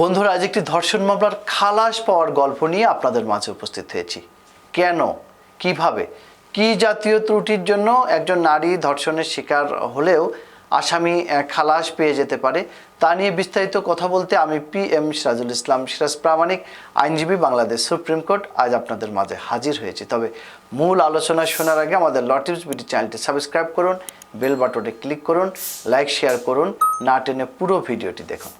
বন্ধুরা, আজ একটি ধর্ষণ মামলার খালাস পাওয়ার গল্প নিয়ে আপনাদের মাঝে উপস্থিত হয়েছি। কেন? কীভাবে? কি জাতীয় ত্রুটির জন্য একজন নারী ধর্ষণের শিকার হলেও আসামি খালাস পেয়ে যেতে পারে, তা নিয়ে বিস্তারিত কথা বলতে আমি পি এম সিরাজুল ইসলাম। সিরাজ প্রামাণিক, আইনজীবী বাংলাদেশ সুপ্রিম কোর্ট। আজ আপনাদের মাঝে হাজির হয়েছি। তবে মূল আলোচনা শোনার আগে আমাদের লটিভস বিডি চ্যানেলটি সাবস্ক্রাইব করুন, বেল বাটনে ক্লিক করুন, লাইক, শেয়ার করুন, না টেনে পুরো ভিডিওটি দেখুন।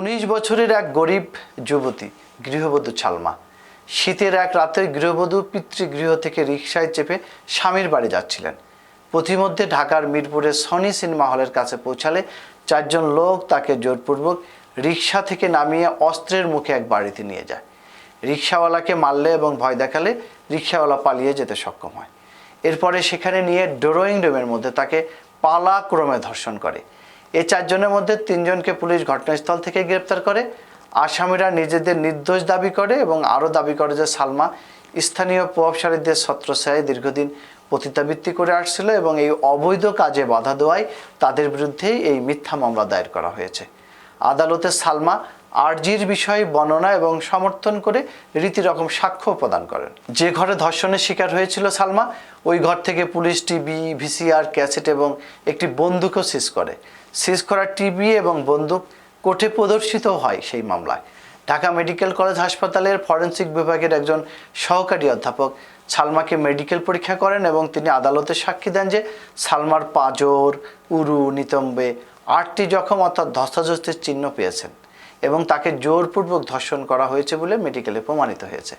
উনিশ বছরের এক গরিব যুবতী, গৃহবধূ ছালমা। শীতের এক রাতে গৃহবধূ পিতৃগৃহ থেকে রিক্সায় চেপে স্বামীর বাড়ি যাচ্ছিলেন। পথিমধ্যে ঢাকার মিরপুরের সনি সিনেমা হলের কাছে পৌঁছালে চারজন লোক তাকে জোরপূর্বক রিক্সা থেকে নামিয়ে অস্ত্রের মুখে এক বাড়িতে নিয়ে যায়। রিক্সাওয়ালাকে মারলে এবং ভয় দেখালে রিক্সাওয়ালা পালিয়ে যেতে সক্ষম হয়। এরপরে সেখানে নিয়ে ড্রয়িং রুমের মধ্যে তাকে পালাক্রমে ধর্ষণ করে। এই চারজনের মধ্যে তিনজনকে পুলিশ ঘটনাস্থল থেকে গ্রেপ্তার করে। আসামিরা নিজেদের নির্দোষ দাবি করে এবং আরও দাবি করে যে সালমা স্থানীয় প্রভাবশালীদের ছত্রছায়ায় দীর্ঘদিন পতিতাবৃত্তি করে আসছিল এবং এই অবৈধ কাজে বাধা দেওয়ায় তাদের বিরুদ্ধেই এই মিথ্যা মামলা দায়ের করা হয়েছে। আদালতে সালমা আরজির বিষয়ে বর্ণনা এবং সমর্থন করে রীতিরকম সাক্ষ্য প্রদান করেন। যে ঘরে ধর্ষণের শিকার হয়েছিল সালমা, ওই ঘর থেকে পুলিশ, টিভি, ভিসিআর, ক্যাসেট এবং একটি বন্দুকও সিজ করে। সিজ করা টিভি এবং বন্দুক কোর্টে প্রদর্শিত হয় সেই মামলায়। ঢাকা মেডিকেল কলেজ হাসপাতালের ফরেন্সিক বিভাগের একজন সহকারী অধ্যাপক সালমাকে মেডিকেল পরীক্ষা করেন এবং তিনি আদালতে সাক্ষী দেন যে সালমার পাঁজর, উরু, নিতম্বে আটটি জখম অর্থাৎ ধস্তাধস্তির চিহ্ন পেয়েছেন এবং তাকে জোরপূর্বক ধর্ষণ করা হয়েছে বলে মেডিকেলে প্রমাণিত হয়েছে।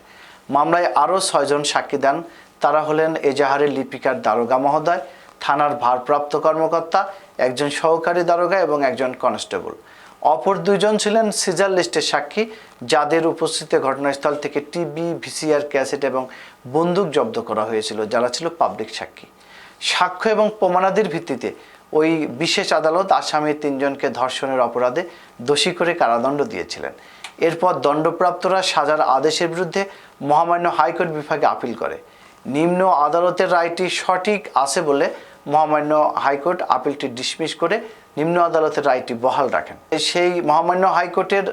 মামলায় আরও ছয়জন সাক্ষী দেন। তারা হলেন এজাহারের লিপিকার দারোগা মহোদয় থানার ভারপ্রাপ্ত কর্মকর্তা, একজন সহকারী দারোগা এবং একজন কনস্টেবল। অপর দুজন ছিলেন সিজার লিস্টের সাক্ষী, যাদের উপস্থিতিতে ঘটনাস্থল থেকে টিভি ভিসিআর ক্যাসেট এবং বন্দুক জব্দ করা হয়েছিল যারা ছিল পাবলিক সাক্ষী। সাক্ষ্য এবং প্রমাণাদির ভিত্তিতে ওই বিশেষ আদালত আসামি তিনজনকে ধর্ষণের অপরাধে দোষী করে কারাদণ্ড দিয়েছিলেন। এরপর দণ্ডপ্রাপ্তরা সাজার আদেশের বিরুদ্ধে মহামান্য হাইকোর্ট বিভাগে আপিল করে। নিম্ন আদালতের রায়টি সঠিক আছে বলে মহামান্য হাইকোর্ট আপিলটি ডিসমিস করে নিম্ন আদালতের রায়টি বহাল রাখেন। সেই মহামান্য হাইকোর্টের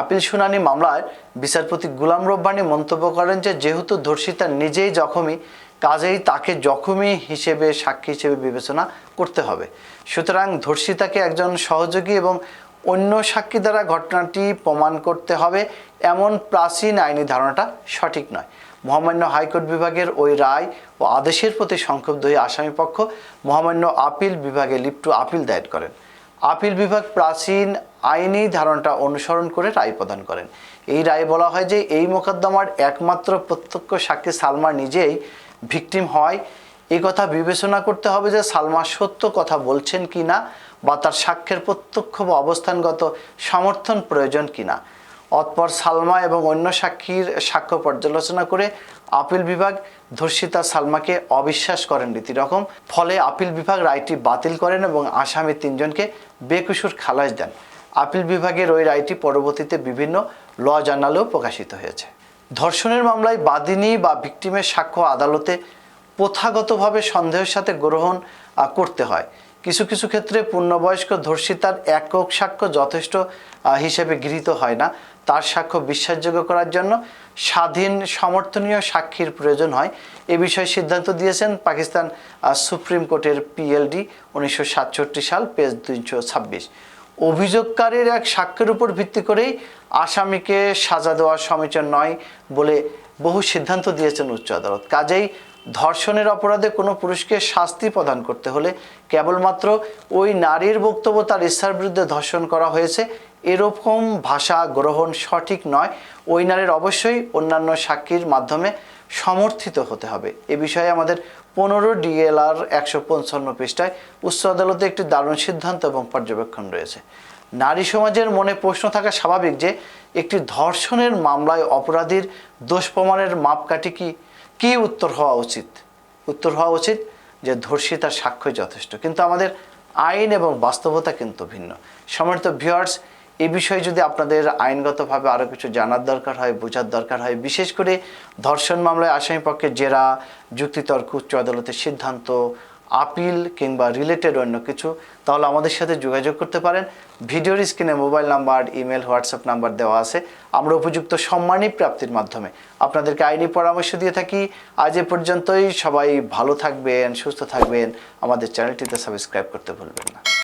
আপিল শুনানি মামলায় বিচারপতি গুলাম রব্বানী মন্তব্য করেন যে, যেহেতু ধর্ষিতা নিজেই জখমী, কাজেই তাকে জখমী হিসেবে, সাক্ষী হিসেবে বিবেচনা করতে হবে। সুতরাং ধর্ষিতাকে একজন সহযোগী এবং অন্য সাক্ষী দ্বারা ঘটনাটি প্রমাণ করতে হবে, এমন প্রাচীন আইনি ধারণাটা সঠিক নয়। মহামান্য হাইকোর্ট বিভাগের ওই রায় ও আদেশের প্রতি সংক্ষুব্ধ হয়ে আসামিপক্ষ মহামান্য আপিল বিভাগে লিপ্ট আপিল দায়ের করেন। আপিল বিভাগ প্রাচীন আইনি ধারণটা অনুসরণ করে রায় প্রদান করেন। এই রায়ে বলা হয় যে, এই মোকদ্দমার একমাত্র প্রত্যক্ষ সাক্ষী সালমা নিজেই ভিকটিম হয়। এই কথা বিবেচনা করতে হবে যে, সালমা সত্য কথা বলছেন কি না বা তার সাক্ষ্যের প্রত্যক্ষ বা অবস্থানগত সমর্থন প্রয়োজন কিনা। অতপর সালমা এবং অন্য সাক্ষীর সাক্ষ্য পর্যালোচনা করে আপিল বিভাগ ধর্ষিতা সালমাকে অবিশ্বাস করেন রীতিরকম। ফলে আপিল বিভাগ রায়টি বাতিল করেন এবং আসামি তিনজনকে বেকুসুর খালাস দেন। আপিল বিভাগের ওই রায়টি পরবর্তীতে বিভিন্ন ল জার্নালেও প্রকাশিত হয়েছে। ধর্ষণের মামলায় বাদিনী বা ভিকটিমের সাক্ষ্য আদালতে প্রথাগতভাবে সন্দেহের সাথে গ্রহণ করতে হয়। কিছু কিছু ক্ষেত্রে পূর্ণবয়স্ক ধর্ষিতার একক সাক্ষ্য যথেষ্ট হিসেবে গৃহীত হয় না। তার সাক্ষ্য বিশ্বাসযোগ্য করার জন্য স্বাধীন সমর্থনীয় সাক্ষীর প্রয়োজন হয়। এ বিষয়ে সিদ্ধান্ত দিয়েছেন পাকিস্তান সুপ্রিম কোর্টের পিএলডি উনিশশো সাতষট্টি সাল, পেজ দুইশো ছাব্বিশ। অভিযোগকারীর এক সাক্ষ্যের উপর ভিত্তি করেই আসামিকে সাজা দেওয়া সমীচীন নয় বলে বহু সিদ্ধান্ত দিয়েছেন উচ্চ আদালত। কাজেই ধর্ষণের অপরাধে কোনো পুরুষকে শাস্তি প্রদান করতে হলে কেবলমাত্র ওই নারীর বক্তব্য তার ইচ্ছার বিরুদ্ধে ধর্ষণ করা হয়েছে এরকম ভাষা গ্রহণ সঠিক নয়। ওই নারীর অবশ্যই অন্যান্য সাক্ষীর মাধ্যমে সমর্থিত হতে হবে। এ বিষয়ে আমাদের পনেরো ডিএলআর একশো পঞ্চান্ন পৃষ্ঠায় উচ্চ আদালতে একটি দারুণ সিদ্ধান্ত এবং পর্যবেক্ষণ রয়েছে। নারী সমাজের মনে প্রশ্ন থাকা স্বাভাবিক যে, একটি ধর্ষণের মামলায় অপরাধীর দোষ প্রমাণের মাপকাঠি কি? কি উত্তর হওয়া উচিত? উত্তর হওয়া উচিত যে, ধর্ষিতার সাক্ষ্যই যথেষ্ট। কিন্তু আমাদের আইন এবং বাস্তবতা কিন্তু ভিন্ন। সমর্থ ভিউয়ার্স এই বিষয়ে যদি আপনাদের আইনগতভাবে আরও কিছু জানার দরকার হয়, বোঝার দরকার হয়, বিশেষ করে ধর্ষণ মামলায় আসামিপক্ষে জেরা, যুক্তিতর্ক, উচ্চ আদালতের সিদ্ধান্ত, আপিল কিংবা রিলেটেড অন্য কিছু, তাহলে আমাদের সাথে যোগাযোগ করতে পারেন। ভিডিওর স্ক্রিনে mobile number, email, WhatsApp number দেওয়া আছে। আমরা উপযুক্ত সম্মানী প্রাপ্তির মাধ্যমে আপনাদেরকে আইনি পরামর্শ দিয়ে থাকি। আজ এ পর্যন্তই। সবাই ভালো থাকবেন, সুস্থ থাকবেন। আমাদের চ্যানেলটিতে সাবস্ক্রাইব করতে ভুলবেন না।